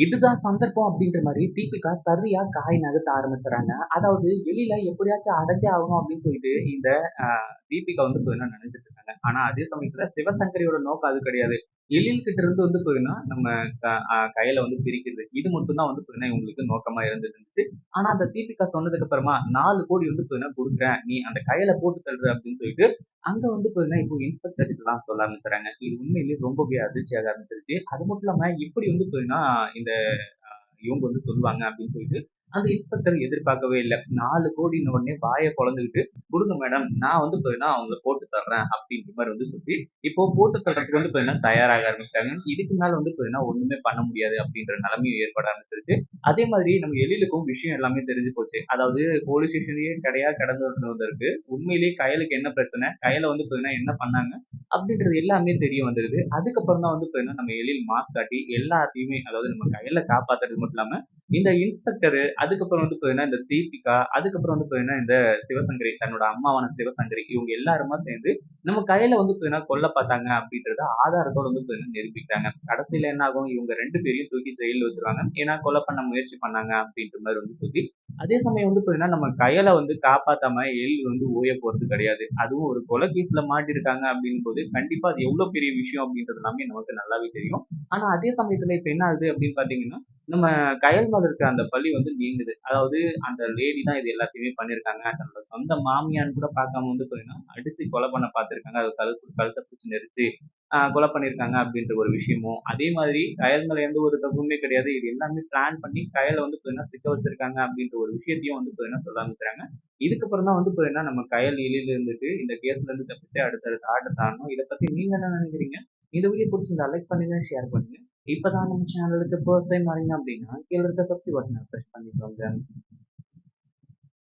இதுதான் சந்தர்ப்பம் அப்படின்ற மாதிரி தீபிகா சரியா காய் நகர்த்த ஆரம்பிச்சுறாங்க அதாவது வெளியில எப்படியாச்சும் அடைஞ்சே ஆகணும் அப்படின்னு சொல்லிட்டு இந்த ஆஹ், தீபிகா வந்து நினைச்சிட்டு இருக்காங்க? ஆனா அதே சமயத்துல சிவசங்கரியோட நோக்கம் அது கிடையாது. எழில் கிட்ட இருந்து வந்து போயினா நம்ம க- கையில வந்து பிரிக்கிறது. இது மட்டும் தான் வந்து போயினா இவங்களுக்கு நோக்கமா இருந்துட்டு இருந்துச்சு. ஆனா அந்த தீபிகா வந்ததுக்கு அப்புறமா நாலு கோடி வந்து போயினா கொடுக்குறேன். நீ அந்த கையில போட்டு தள்ளுற அப்படின்னு சொல்லிட்டு அங்க வந்து போயினா இப்போ இன்ஸ்பெக்டர் கிட்டலாம் சொல்ல ஆரம்பிச்சுறாங்க. இது உண்மையிலேயே ரொம்பவே அதிர்ச்சியாக ஆரம்பிச்சிருச்சு. அது மட்டும் இல்லாம இப்படி வந்து போயினா இந்த இவங்க வந்து சொல்லுவாங்க அப்படின்னு சொல்லிட்டு அந்த இன்ஸ்பெக்டர் எதிர்பார்க்கவே இல்லை. நாலு கோடின உடனே வாயை குழந்துக்கிட்டு கொடுங்க மேடம் நான் வந்து போயினா அவங்கள போட்டு தர்றேன் அப்படின்ற மாதிரி வந்து சொல்லி இப்போ போட்டு தர்றதுக்கு வந்து போயினா தயாராக ஆரம்பிச்சிட்டாங்க. இதுக்கு மேல வந்து போயினா ஒண்ணுமே பண்ண முடியாது அப்படின்ற நிலைமையும் ஏற்பட ஆரம்பிச்சிருச்சு. அதே மாதிரி நம்ம எழிலுக்கும் விஷயம் எல்லாமே தெரிஞ்சு போச்சு. அதாவது போலீஸ் ஸ்டேஷன்லயே கிடையா கடந்து வந்திருக்கு. உண்மையிலேயே கயலுக்கு என்ன பிரச்சனை? கயலை வந்து போயினா என்ன பண்ணாங்க? அப்படின்றது எல்லாமே தெரிய வந்துருது. அதுக்கப்புறம் தான் வந்து போயினா நம்ம எழில் மாஸ்க் காட்டி எல்லாத்தையுமே அதாவது நம்ம கையில காப்பாத்துறது மட்டும் இல்லாம இந்த இன்ஸ்பெக்டர் அதுக்கப்புறம் வந்து பார்த்தீங்கன்னா இந்த தீபிகா அதுக்கப்புறம் வந்து பார்த்தீங்கன்னா இந்த சிவசங்கரி தன்னோட அம்மாவான சிவசங்கரி இவங்க எல்லாருமா சேர்ந்து நம்ம கையில வந்து போயினா கொல்ல பார்த்தாங்க அப்படின்றத ஆதாரத்தோட வந்து போயினா நிரூபிக்கிறாங்க. கடைசியில என்ன ஆகும்? இவங்க ரெண்டு பேரையும் தூக்கி ஜெயிலில் வச்சிருவாங்க. ஏன்னா கொலை பண்ண முயற்சி பண்ணாங்க அப்படின்ற மாதிரி வந்து சொல்லி அதே சமயம் வந்து பார்த்தீங்கன்னா நம்ம கையில வந்து காப்பாத்தாம எல் வந்து ஓய போறது கிடையாது. அதுவும் ஒரு கொலை கேஸ்ல மாட்டிருக்காங்க அப்படின் போது கண்டிப்பா அது எவ்வளவு பெரிய விஷயம் அப்படின்றது எல்லாமே நமக்கு நல்லாவே தெரியும். ஆனா அதே சமயத்துல இப்ப என்ன ஆகுது அப்படின்னு பாத்தீங்கன்னா நம்ம கயல் மேல அந்த பள்ளி வந்து நீங்குது. அதாவது அந்த லேடி தான் இது எல்லாத்தையுமே பண்ணியிருக்காங்க. தன்னோட சொந்த மாமியான்னு கூட பார்க்காம வந்து போயின்னா அடிச்சு கொலை பண்ண பார்த்துருக்காங்க. அது கழுத்து கழுத்தை பிடிச்சி நெரிச்சு கொலை பண்ணிருக்காங்க அப்படின்ற ஒரு விஷயமும். அதே மாதிரி கயல் எந்த ஒரு தப்புமே கிடையாது. இது எல்லாமே பிளான் பண்ணி கயலை வந்து போயின்னா சிக்க வச்சிருக்காங்க அப்படின்ற ஒரு விஷயத்தையும் வந்து போயின்னா சொல்ல ஆரம்பிச்சாங்க இதுக்கப்புறம் தான் வந்து போயின்னா நம்ம கயல் இலையில இருந்துட்டு இந்த கேஸ்ல இருந்து தப்பிச்சு அடுத்தடுத்த ஆட்ட இதை பத்தி நீங்க என்ன நினைக்கிறீங்க? இந்த வீடியோ பிடிச்சிருந்தா லைக் பண்ணுங்க ஷேர் பண்ணுங்க. இப்பதான் நம்ம சேனலுக்கு ஃபர்ஸ்ட் டைம் வரீங்க அப்படின்னா கீழே இருக்க சப்ஸ்கிரைப் பட்டனை ப்ரெஸ் பண்ணிக்கோங்க